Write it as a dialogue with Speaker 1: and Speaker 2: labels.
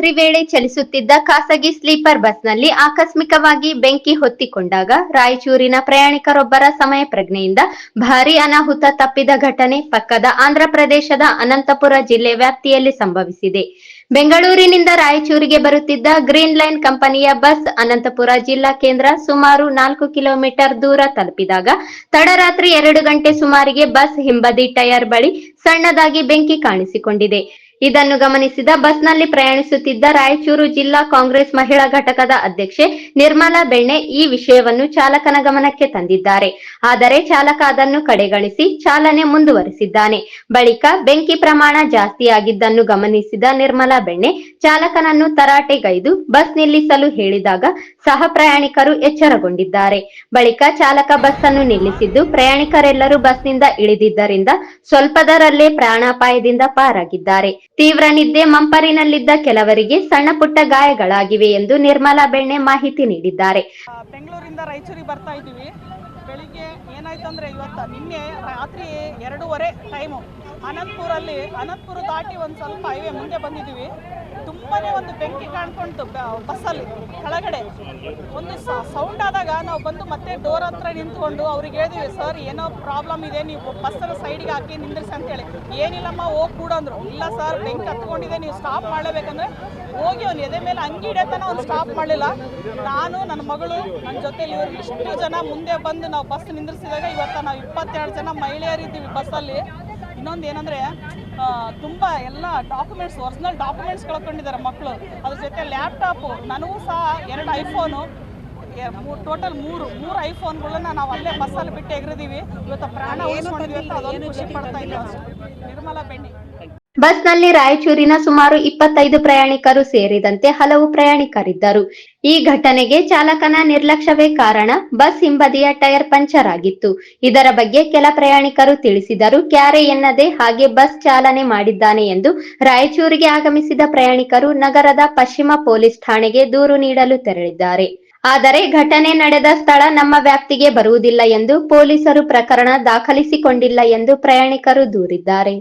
Speaker 1: ರಾತ್ರಿ ವೇಳೆ ಚಲಿಸುತ್ತಿದ್ದ ಖಾಸಗಿ ಸ್ಲೀಪರ್ ಬಸ್ನಲ್ಲಿ ಆಕಸ್ಮಿಕವಾಗಿ ಬೆಂಕಿ ಹೊತ್ತಿಕೊಂಡಾಗ ರಾಯಚೂರಿನ ಪ್ರಯಾಣಿಕರೊಬ್ಬರ ಸಮಯ ಪ್ರಜ್ಞೆಯಿಂದ ಭಾರೀ ಅನಾಹುತ ತಪ್ಪಿದ ಘಟನೆ ಪಕ್ಕದ ಆಂಧ್ರಪ್ರದೇಶದ ಅನಂತಪುರ ಜಿಲ್ಲೆ ವ್ಯಾಪ್ತಿಯಲ್ಲಿ ಸಂಭವಿಸಿದೆ. ಬೆಂಗಳೂರಿನಿಂದ ರಾಯಚೂರಿಗೆ ಬರುತ್ತಿದ್ದ ಗ್ರೀನ್ ಲೈನ್ ಕಂಪನಿಯ ಬಸ್ ಅನಂತಪುರ ಜಿಲ್ಲಾ ಕೇಂದ್ರ ಸುಮಾರು ನಾಲ್ಕು ಕಿಲೋಮೀಟರ್ ದೂರ ತಲುಪಿದಾಗ ತಡರಾತ್ರಿ ಎರಡು ಗಂಟೆ ಸುಮಾರಿಗೆ ಬಸ್ ಹಿಂಬದಿ ಟೈರ್ ಬಳಿ ಸಣ್ಣದಾಗಿ ಬೆಂಕಿ ಕಾಣಿಸಿಕೊಂಡಿದೆ. ಇದನ್ನು ಗಮನಿಸಿದ ಬಸ್ನಲ್ಲಿ ಪ್ರಯಾಣಿಸುತ್ತಿದ್ದ ರಾಯಚೂರು ಜಿಲ್ಲಾ ಕಾಂಗ್ರೆಸ್ ಮಹಿಳಾ ಘಟಕದ ಅಧ್ಯಕ್ಷೆ ನಿರ್ಮಲಾ ಬೆಣ್ಣೆ ಈ ವಿಷಯವನ್ನು ಚಾಲಕನ ಗಮನಕ್ಕೆ ತಂದಿದ್ದಾರೆ. ಆದರೆ ಚಾಲಕ ಅದನ್ನು ಕಡೆಗಣಿಸಿ ಚಾಲನೆ ಮುಂದುವರಿಸಿದ್ದಾನೆ. ಬಳಿಕ ಬೆಂಕಿ ಪ್ರಮಾಣ ಜಾಸ್ತಿಯಾಗಿದ್ದನ್ನು ಗಮನಿಸಿದ ನಿರ್ಮಲಾ ಬೆಣ್ಣೆ ಚಾಲಕನನ್ನು ತರಾಟೆಗೈದು ಬಸ್ ನಿಲ್ಲಿಸಲು ಹೇಳಿದಾಗ ಸಹ ಪ್ರಯಾಣಿಕರು ಎಚ್ಚರಗೊಂಡಿದ್ದಾರೆ. ಬಳಿಕ ಚಾಲಕ ಬಸ್ ಅನ್ನು ನಿಲ್ಲಿಸಿದ್ದು ಪ್ರಯಾಣಿಕರೆಲ್ಲರೂ ಬಸ್ನಿಂದ ಇಳಿದಿದ್ದರಿಂದ ಸ್ವಲ್ಪದರಲ್ಲೇ ಪ್ರಾಣಾಪಾಯದಿಂದ ಪಾರಾಗಿದ್ದಾರೆ. ತೀವ್ರ ನಿದ್ದೆ ಮಂಪರಿನಲ್ಲಿದ್ದ ಕೆಲವರಿಗೆ ಸಣ್ಣ ಪುಟ್ಟ ಗಾಯಗಳಾಗಿವೆ ಎಂದು ನಿರ್ಮಲಾ ಬೆಣ್ಣೆ ಮಾಹಿತಿ ನೀಡಿದ್ದಾರೆ.
Speaker 2: ಬೆಂಗಳೂರಿಂದ ರಾಯಚೂರಿಗೆ ಬರ್ತಾ ಇದ್ದೀವಿ. ಬೆಳಿಗ್ಗೆ ಏನಾಯ್ತು ಅಂದ್ರೆ ಇವತ್ತು ನಿನ್ನೆ ರಾತ್ರಿ ಎರಡೂವರೆ ಟೈಮು ಅನಂತಪುರಲ್ಲಿ, ಅನಂತಪುರ ದಾಟಿ ಒಂದು ಸ್ವಲ್ಪ ಹೈವೇ ಮುಂದೆ ಬಂದಿದ್ದೀವಿ. ತುಂಬಾ ಒಂದು ಬೆಂಕಿ ಕಾಣ್ಕೊಂಡು ಬಸ್ಸಲ್ಲಿ ಕೆಳಗಡೆ ಒಂದು ಸೌಂಡ್ ಆದಾಗ ನಾವು ಬಂದು ಮತ್ತೆ ಡೋರ್ ಹತ್ರ ನಿಂತ್ಕೊಂಡು ಅವ್ರಿಗೆ ಹೇಳಿದ್ವಿ ಸರ್ ಏನೋ ಪ್ರಾಬ್ಲಮ್ ಇದೆ, ನೀವು ಬಸ್ಸನ್ನು ಸೈಡ್ಗೆ ಹಾಕಿ ನಿಂದ್ರಿಸಿ ಅಂತೇಳಿ. ಏನಿಲ್ಲಮ್ಮ, ಹೋಗಿ ಕೂಡ ಅಂದ್ರು. ಇಲ್ಲ ಸರ್ ಬೆಂಕಿ ಹತ್ಕೊಂಡಿದೆ, ನೀವು ಸ್ಟಾಪ್ ಮಾಡಲೇಬೇಕಂದ್ರೆ ಹೋಗಿ ಅವ್ನು ಎದೆ ಮೇಲೆ ಅಂಗಿ ಹಿಡಿಯತನ ಅವ್ನು ಸ್ಟಾಪ್ ಮಾಡಲಿಲ್ಲ. ನಾನು ನನ್ನ ಮಗಳು ನನ್ನ ಜೊತೆಲಿ ಇವರು ಇಷ್ಟು ಜನ ಮುಂದೆ ಬಂದು ನಾವು ಬಸ್ ನಿಂದ್ರಿಸಿದಾಗ ಇವತ್ತು ನಾವು ಇಪ್ಪತ್ತೆರಡು ಜನ ಮಹಿಳೆಯರಿದ್ದೀವಿ ಬಸ್ಸಲ್ಲಿ ಇನ್ನೊಂದು ಏನಂದರೆ ತುಂಬ ಎಲ್ಲ ಡಾಕ್ಯುಮೆಂಟ್ಸ್ ಒರಿಜಿನಲ್ ಡಾಕ್ಯುಮೆಂಟ್ಸ್ ಕಳ್ಕೊಂಡಿದ್ದಾರೆ ಮಕ್ಕಳು ಅದ್ರ ಜೊತೆ ಲ್ಯಾಪ್ಟಾಪು ನನಗೂ ಸಹ ಎರಡು ಐಫೋನು ಟೋಟಲ್ ಮೂರು ಮೂರು ಐಫೋನ್ಗಳನ್ನ ನಾವು ಅಲ್ಲೇ ಬಸ್ಸಲ್ಲಿ ಬಿಟ್ಟು ಎಗರಿದೀವಿ. ಇವತ್ತು ಪ್ರಾಣ ಉಳಿಸ್ಕೊಂಡಿದ್ವಿ ಅಂತ ಅದೊಂದು ಖುಷಿ ಪಡ್ತಾ ಇಲ್ಲ ನಿರ್ಮಲಾ ಬೆಣ್ಣೆ.
Speaker 1: ಬಸ್ನಲ್ಲಿ ರಾಯಚೂರಿನ ಸುಮಾರು ಇಪ್ಪತ್ತೈದು ಪ್ರಯಾಣಿಕರು ಸೇರಿದಂತೆ ಹಲವು ಪ್ರಯಾಣಿಕರಿದ್ದರು. ಈ ಘಟನೆಗೆ ಚಾಲಕನ ನಿರ್ಲಕ್ಷ್ಯವೇ ಕಾರಣ ಬಸ್ ಹಿಂಬದಿಯ ಟೈರ್ ಪಂಚರ್ ಆಗಿತ್ತು. ಇದರ ಬಗ್ಗೆ ಕೆಲ ಪ್ರಯಾಣಿಕರು ತಿಳಿಸಿದರು. ಕ್ಯಾರೆ ಎನ್ನದೆ ಹಾಗೆ ಬಸ್ ಚಾಲನೆ ಮಾಡಿದ್ದಾನೆ ಎಂದು ರಾಯಚೂರಿಗೆ ಆಗಮಿಸಿದ ಪ್ರಯಾಣಿಕರು ನಗರದ ಪಶ್ಚಿಮ ಪೊಲೀಸ್ ಠಾಣೆಗೆ ದೂರು ನೀಡಲು ತೆರಳಿದ್ದಾರೆ. ಆದರೆ ಘಟನೆ ನಡೆದ ಸ್ಥಳ ನಮ್ಮ ವ್ಯಾಪ್ತಿಗೆ ಬರುವುದಿಲ್ಲ ಎಂದು ಪೊಲೀಸರು ಪ್ರಕರಣ ದಾಖಲಿಸಿಕೊಂಡಿಲ್ಲ ಎಂದು ಪ್ರಯಾಣಿಕರು ದೂರಿದ್ದಾರೆ.